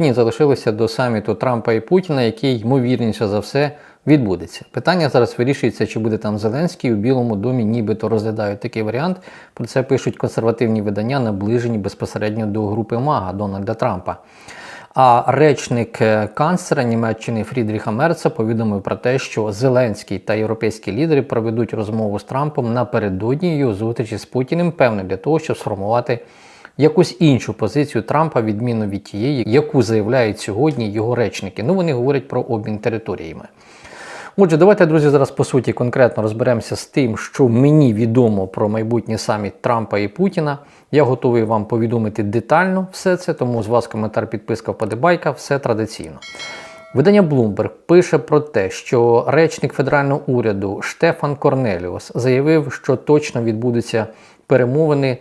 Дні залишилося до саміту Трампа і Путіна, який ймовірніше за все відбудеться. Питання зараз вирішується, чи буде там Зеленський у Білому домі, нібито розглядають такий варіант. Про це пишуть консервативні видання, наближені безпосередньо до групи Мага Дональда Трампа. А речник е, канцлера Німеччини Фрідріха Мерца повідомив про те, що Зеленський та європейські лідери проведуть розмову з Трампом напередодні його зустрічі з Путіним, певно, для того, щоб сформувати якусь іншу позицію Трампа, відмінно від тієї, яку заявляють сьогодні його речники. Ну вони говорять про обмін територіями. Отже, давайте, друзі, зараз по суті конкретно розберемося з тим, що мені відомо про майбутній саміт Трампа і Путіна. Я готовий вам повідомити детально все це, тому з вас коментар, підписка, вподобайка, все традиційно. Видання Bloomberg пише про те, що речник федерального уряду Штефан Корнеліус заявив, що точно відбудуться перемовини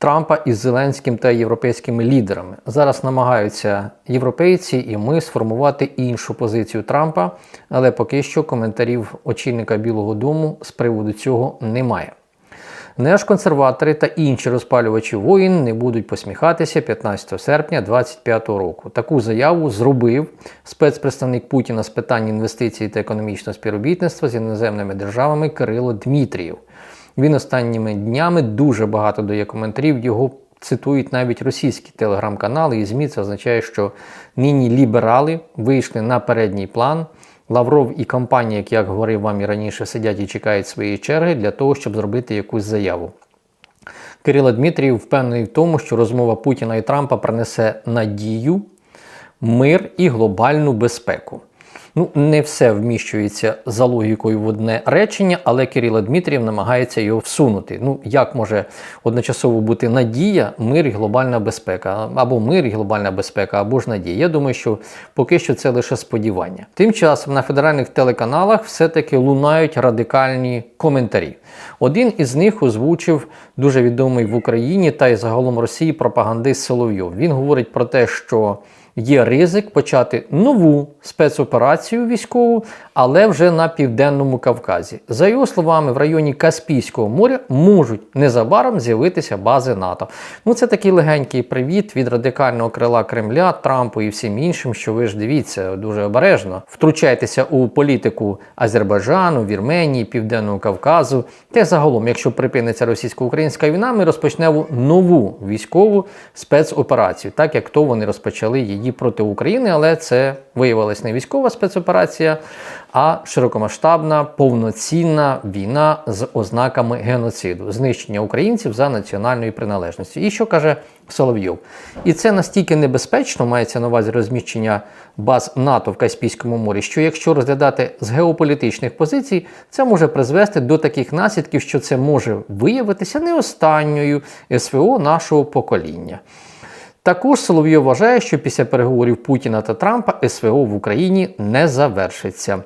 Трампа із Зеленським та європейськими лідерами. Зараз намагаються європейці і ми сформувати іншу позицію Трампа, але поки що коментарів очільника Білого Дому з приводу цього немає. Неж-консерватори та інші розпалювачі воїн не будуть посміхатися 15 серпня 2025 року. Таку заяву зробив спецпредставник Путіна з питань інвестицій та економічного співробітництва з іноземними державами Кирило Дмитрієв. Він останніми днями дуже багато дає коментарів. Його цитують навіть російські телеграм-канали і ЗМІ. Це означає, що нині ліберали вийшли на передній план. Лавров і компанія, як я говорив вам і раніше, сидять і чекають своєї черги для того, щоб зробити якусь заяву. Кирило Дмитрієв впевнений в тому, що розмова Путіна і Трампа принесе надію, мир і глобальну безпеку. Ну, не все вміщується за логікою в одне речення, але Кирило Дмитрієв намагається його всунути. Ну, як може одночасово бути надія, мир і глобальна безпека, або мир і глобальна безпека, або ж надія. Я думаю, що поки що це лише сподівання. Тим часом на федеральних телеканалах все-таки лунають радикальні коментарі. Один із них озвучив дуже відомий в Україні та й загалом Росії пропагандист Соловйов. Він говорить про те, що є ризик почати нову спецоперацію військову, але вже на південному Кавказі. За його словами, в районі Каспійського моря можуть незабаром з'явитися бази НАТО. Ну це такий легенький привіт від радикального крила Кремля, Трампу і всім іншим, що ви ж дивіться дуже обережно. Втручайтеся у політику Азербайджану, Вірменії, Південного Кавказу. Та загалом, якщо припиниться російсько-українська війна, ми розпочнемо нову військову спецоперацію, так як то вони розпочали її проти України, але це виявилась не військова спецоперація, а широкомасштабна повноцінна війна з ознаками геноциду, знищення українців за національною приналежністю. І що каже Соловйов? І це настільки небезпечно, мається на увазі розміщення баз НАТО в Каспійському морі, що якщо розглядати з геополітичних позицій, це може призвести до таких наслідків, що це може виявитися не останньою СВО нашого покоління. Також Соловйов вважає, що після переговорів Путіна та Трампа СВО в Україні не завершиться.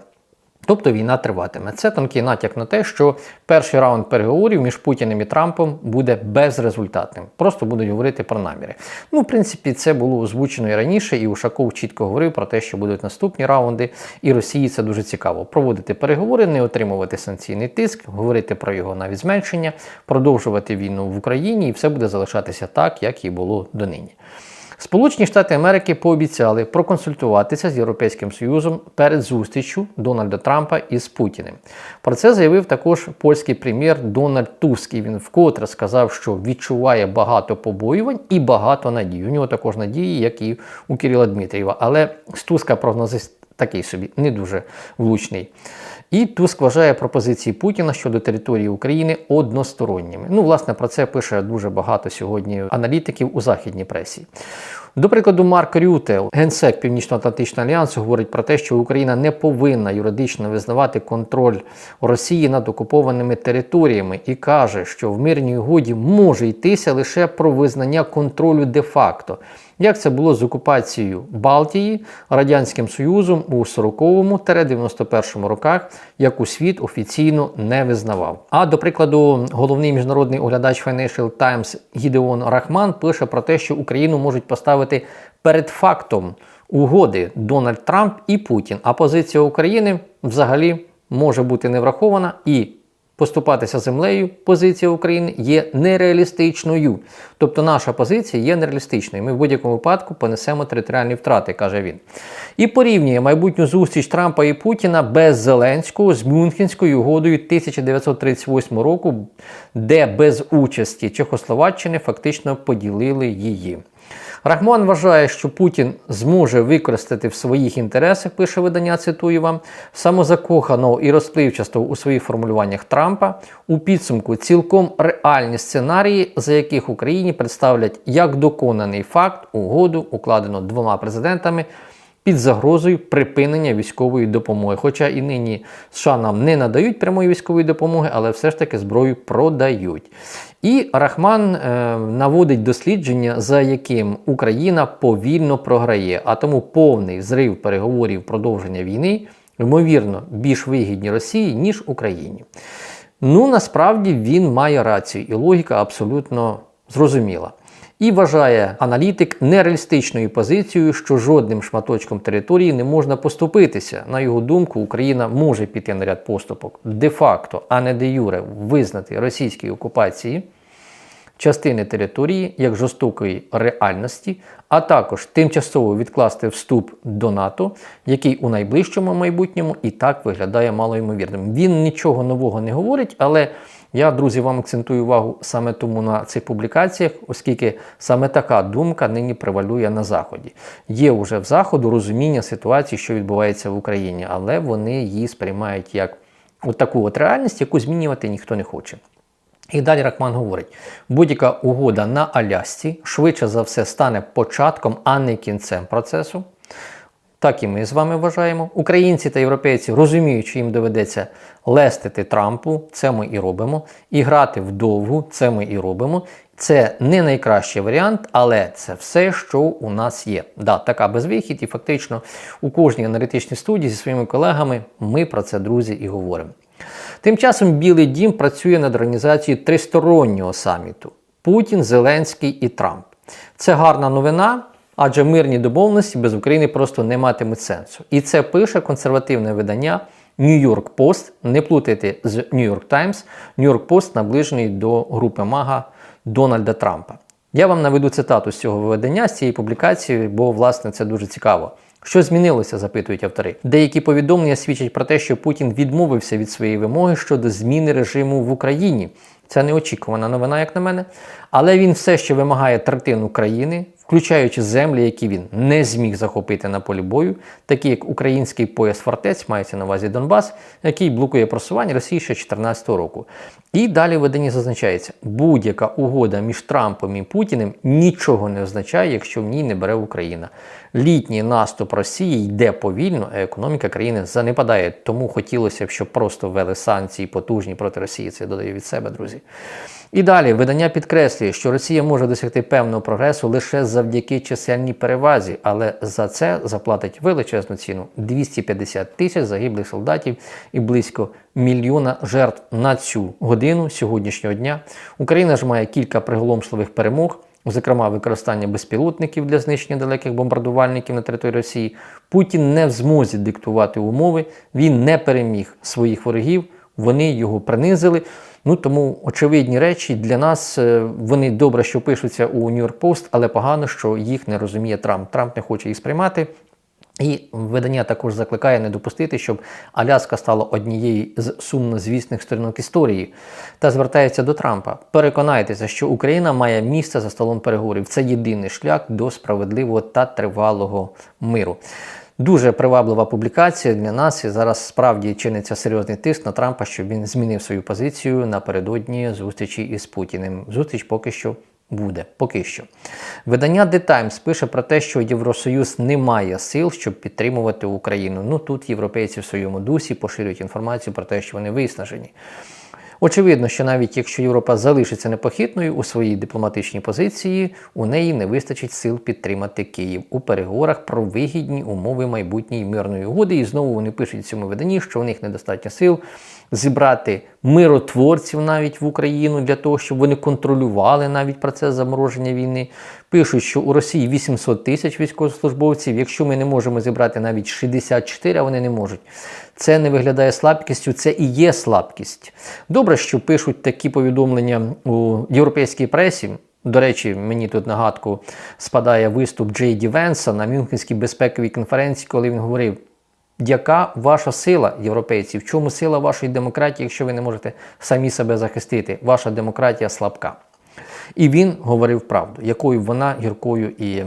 Тобто війна триватиме. Це тонкий натяк на те, що перший раунд переговорів між Путіним і Трампом буде безрезультатним. Просто будуть говорити про наміри. Ну, в принципі, це було озвучено і раніше, і Ушаков чітко говорив про те, що будуть наступні раунди, і Росії це дуже цікаво. Проводити переговори, не отримувати санкційний тиск, говорити про його навіть зменшення, продовжувати війну в Україні, і все буде залишатися так, як і було донині. Сполучені Штати Америки пообіцяли проконсультуватися з Європейським Союзом перед зустрічю Дональда Трампа із Путіним. Про це заявив також польський прем'єр Дональд Туск. І Він вкотре сказав, що відчуває багато побоювань і багато надій. У нього також надії, як і у Кирила Дмитрієва. Але з Туска прогнозист такий собі не дуже влучний. І Туск вважає пропозиції Путіна щодо території України односторонніми. Ну, власне, про це пише дуже багато сьогодні аналітиків у західній пресі. До прикладу, Марк Рюте, генсек Північно-Атлантичного альянсу, говорить про те, що Україна не повинна юридично визнавати контроль Росії над окупованими територіями і каже, що в мирній угоді може йтися лише про визнання контролю де-факто, як це було з окупацією Балтії Радянським Союзом у 40-91 роках, яку світ офіційно не визнавав. А до прикладу, головний міжнародний оглядач Financial Times Гідеон Рахман пише про те, що Україну можуть поставити перед фактом угоди Дональд Трамп і Путін. А позиція України взагалі може бути не врахована і поступатися землею, позиція України є нереалістичною. Тобто наша позиція є нереалістичною. Ми в будь-якому випадку понесемо територіальні втрати, каже він. І порівнює майбутню зустріч Трампа і Путіна без Зеленського з Мюнхенською угодою 1938 року, де без участі Чехословаччини фактично поділили її. Рахман вважає, що Путін зможе використати в своїх інтересах, пише видання, цитую вам, самозакоханого і розпливчастого у своїх формулюваннях Трампа у підсумку цілком реальні сценарії, за яких Україні представлять як доконаний факт угоду, укладену двома президентами. Під загрозою припинення військової допомоги. Хоча і нині США нам не надають прямої військової допомоги, але все ж таки зброю продають. І Рахман е, наводить дослідження, за яким Україна повільно програє, а тому повний зрив переговорів продовження війни, ймовірно, більш вигідні Росії, ніж Україні. Ну, насправді він має рацію, і логіка абсолютно зрозуміла. І вважає аналітик нереалістичною позицією, що жодним шматочком території не можна поступитися. На його думку, Україна може піти на ряд поступок де-факто, а не де юре визнати російській окупації частини території як жорстокої реальності, а також тимчасово відкласти вступ до НАТО, який у найближчому майбутньому і так виглядає малоймовірним. Він нічого нового не говорить, але я, друзі, вам акцентую увагу саме тому на цих публікаціях, оскільки саме така думка нині превалює на Заході. Є вже в Заходу розуміння ситуації, що відбувається в Україні, але вони її сприймають як от таку от реальність, яку змінювати ніхто не хоче. І далі Рахман говорить: будь-яка угода на Алясці швидше за все стане початком, а не кінцем процесу. Так і ми з вами вважаємо. Українці та європейці розуміють, що їм доведеться лестити Трампу, це ми і робимо, і грати вдовгу, це ми і робимо. Це не найкращий варіант, але це все, що у нас є. Да, така безвихід, і фактично у кожній аналітичній студії зі своїми колегами ми про це, друзі, і говоримо. Тим часом Білий Дім працює над організацією тристороннього саміту Путін, Зеленський і Трамп. Це гарна новина, адже мирні домовленості без України просто не матимуть сенсу. І це пише консервативне видання New York Post. Не плутайте з New York Times. New York Post наближений до групи Мага Дональда Трампа. Я вам наведу цитату з цього видання, з цієї публікації, бо, власне, це дуже цікаво. Що змінилося, запитують автори. Деякі повідомлення свідчать про те, що Путін відмовився від своєї вимоги щодо зміни режиму в Україні. Це неочікувана новина, як на мене. Але він все ще вимагає третину країни, включаючи землі, які він не зміг захопити на полі бою, такі як український пояс фортець, мається на увазі Донбас, який блокує просування Росії ще 2014 року. І далі в виданні зазначається, будь-яка угода між Трампом і Путіним нічого не означає, якщо в ній не бере Україна. Літній наступ Росії йде повільно, а економіка країни занепадає. Тому хотілося б, щоб просто ввели санкції потужні проти Росії. Це я додаю від себе, друзі. І далі видання підкреслює, що Росія може досягти певного прогресу лише завдяки чисельній перевазі, але за це заплатить величезну ціну 250 тисяч загиблих солдатів і близько мільйона жертв на цю годину сьогоднішнього дня. Україна ж має кілька приголомшливих перемог. Зокрема, використання безпілотників для знищення далеких бомбардувальників на території Росії. Путін не в змозі диктувати умови, він не переміг своїх ворогів, вони його принизили. Ну тому очевидні речі для нас е, вони добре, що пишуться у Нью-Йорк Пост, але погано, що їх не розуміє Трамп. Трамп не хоче їх сприймати. І видання також закликає не допустити, щоб Аляска стала однією з сумнозвісних сторінок історії, та звертається до Трампа. Переконайтеся, що Україна має місце за столом переговорів. Це єдиний шлях до справедливого та тривалого миру. Дуже приваблива публікація для нас і зараз справді чиниться серйозний тиск на Трампа, щоб він змінив свою позицію напередодні зустрічі із Путіним. Зустріч поки що буде. Поки що. Видання The Times пише про те, що Євросоюз не має сил, щоб підтримувати Україну. Ну тут європейці в своєму дусі поширюють інформацію про те, що вони виснажені. Очевидно, що навіть якщо Європа залишиться непохитною у своїй дипломатичній позиції, у неї не вистачить сил підтримати Київ у переговорах про вигідні умови майбутньої мирної угоди. І знову вони пишуть в цьому виданні, що у них недостатньо сил зібрати миротворців навіть в Україну для того, щоб вони контролювали навіть процес замороження війни. Пишуть, що у Росії 800 тисяч військовослужбовців. Якщо ми не можемо зібрати навіть 64, а вони не можуть. Це не виглядає слабкістю, це і є слабкість. Добре, що пишуть такі повідомлення у європейській пресі. До речі, мені тут нагадку спадає виступ Джей Ді Венса на Мюнхенській безпековій конференції, коли він говорив. Яка ваша сила, європейці? В чому сила вашої демократії, якщо ви не можете самі себе захистити? Ваша демократія слабка. І він говорив правду, якою вона гіркою і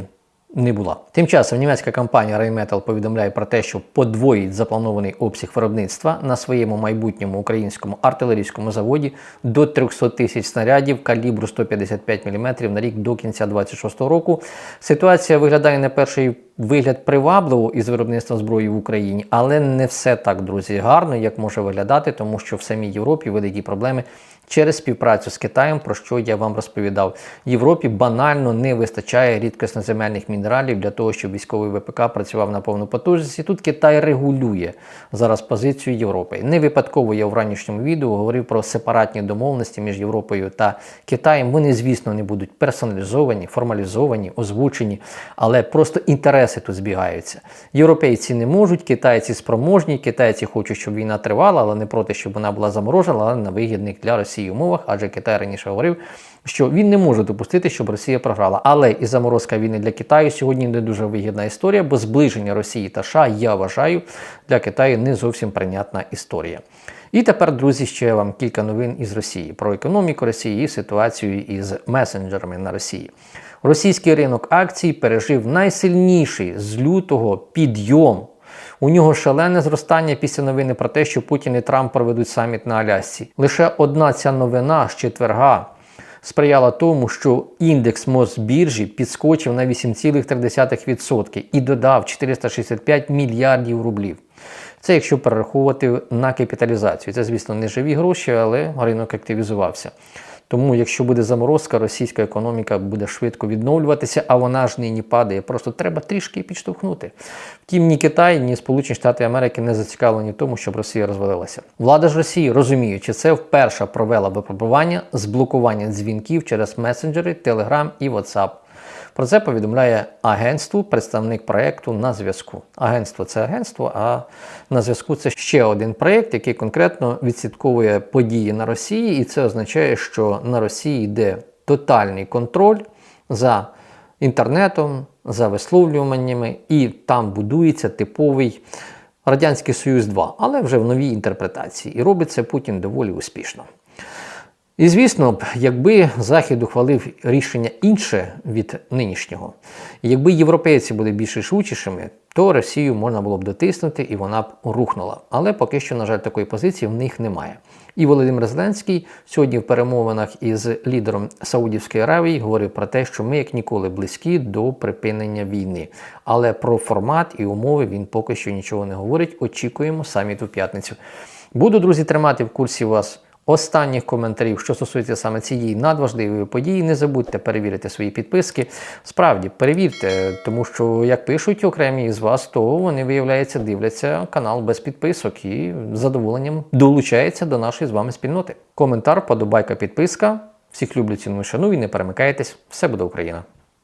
не була. Тим часом німецька компанія Rheinmetall повідомляє про те, що подвоїть запланований обсяг виробництва на своєму майбутньому українському артилерійському заводі до 300 тисяч снарядів калібру 155 мм на рік до кінця 2026 року. Ситуація виглядає на перший вигляд привабливо із виробництвом зброї в Україні, але не все так, друзі, гарно, як може виглядати, тому що в самій Європі великі проблеми через співпрацю з Китаєм, про що я вам розповідав. Європі банально не вистачає рідкосноземельних мінералів для того, щоб військовий ВПК працював на повну потужність. І тут Китай регулює зараз позицію Європи. Не випадково я в ранішньому відео говорив про сепаратні домовленості між Європою та Китаєм. Вони, звісно, не будуть персоналізовані, формалізовані, озвучені, але просто інтереси тут збігаються. Європейці не можуть, китайці спроможні, китайці хочуть, щоб війна тривала, але не проти, щоб вона була заморожена, але на вигідних для Росії умовах, адже Китай раніше говорив, що він не може допустити, щоб Росія програла. Але і заморозка війни для Китаю сьогодні не дуже вигідна історія, бо зближення Росії та США, я вважаю, для Китаю не зовсім прийнятна історія. І тепер, друзі, ще вам кілька новин із Росії про економіку Росії і ситуацію із месенджерами на Росії. Російський ринок акцій пережив найсильніший з лютого підйом. У нього шалене зростання після новини про те, що Путін і Трамп проведуть саміт на Алясці. Лише одна ця новина з четверга сприяла тому, що індекс Мосбіржі підскочив на 8,3% і додав 465 мільярдів рублів. Це якщо перераховувати на капіталізацію. Це, звісно, не живі гроші, але ринок активізувався. Тому, якщо буде заморозка, російська економіка буде швидко відновлюватися, а вона ж нині падає. Просто треба трішки підштовхнути. Втім, ні Китай, ні Сполучені Штати Америки не зацікавлені в тому, щоб Росія розвалилася. Влада ж Росії, розуміючи це, вперше провела випробування з блокування дзвінків через месенджери, Telegram і WhatsApp. Про це повідомляє агентство, представник проєкту на зв'язку. Агентство це агентство, а на зв'язку це ще один проєкт, який конкретно відслідковує події на Росії, і це означає, що на Росії йде тотальний контроль за інтернетом, за висловлюваннями, і там будується типовий. Радянський Союз 2, але вже в новій інтерпретації. І робить це Путін доволі успішно. І звісно якби Захід ухвалив рішення інше від нинішнього, якби європейці були більш рішучішими, то Росію можна було б дотиснути і вона б рухнула. Але поки що, на жаль, такої позиції в них немає. І Володимир Зеленський сьогодні в перемовинах із лідером Саудівської Аравії говорив про те, що ми як ніколи близькі до припинення війни. Але про формат і умови він поки що нічого не говорить. Очікуємо саміту в п'ятницю. Буду, друзі, тримати в курсі вас останніх коментарів, що стосується саме цієї надважливої події. Не забудьте перевірити свої підписки. Справді, перевірте, тому що, як пишуть окремі з вас, то вони, виявляється, дивляться канал без підписок і з задоволенням долучаються до нашої з вами спільноти. Коментар, подобайка, підписка. Всіх люблю, ціную, шаную, не перемикайтесь. Все буде Україна!